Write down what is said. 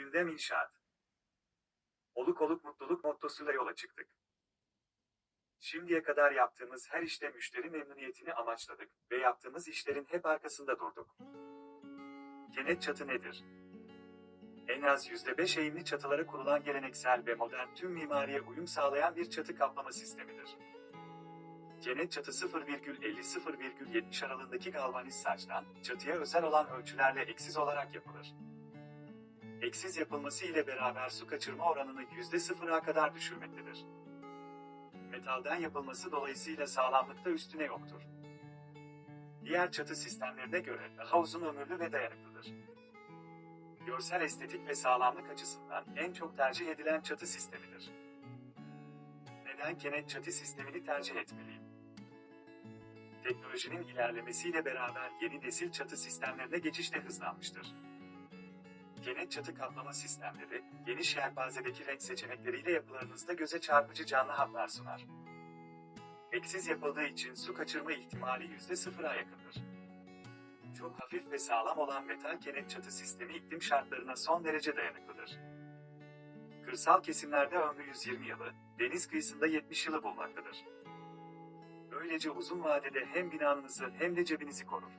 Gündem inşaat. Oluk oluk mutluluk mottosuyla yola çıktık. Şimdiye kadar yaptığımız her işte müşteri memnuniyetini amaçladık ve yaptığımız işlerin hep arkasında durduk. Kenet çatı nedir? En az %5 eğimli çatılara kurulan geleneksel ve modern tüm mimariye uyum sağlayan bir çatı kaplama sistemidir. Kenet çatı 0,50-0,70 aralığındaki galvaniz saçtan, çatıya özel olan ölçülerle eksiz olarak yapılır. Eksiz yapılması ile beraber su kaçırma oranını %0'a kadar düşürmektedir. Metalden yapılması dolayısıyla sağlamlıkta üstüne yoktur. Diğer çatı sistemlerine göre daha uzun ömürlü ve dayanıklıdır. Görsel estetik ve sağlamlık açısından en çok tercih edilen çatı sistemidir. Neden kenet çatı sistemini tercih etmeliyim? Teknolojinin ilerlemesiyle beraber yeni nesil çatı sistemlerine geçiş de hızlanmıştır. Kenet çatı kaplama sistemleri, geniş yelpazedeki renk seçenekleriyle yapılarınızda göze çarpıcı canlı hatlar sunar. Eksiz yapıldığı için su kaçırma ihtimali %0'a yakındır. Çok hafif ve sağlam olan metal kenet çatı sistemi iklim şartlarına son derece dayanıklıdır. Kırsal kesimlerde ömrü 120 yılı, deniz kıyısında 70 yılı bulmaktadır. Böylece uzun vadede hem binanızı hem de cebinizi korur.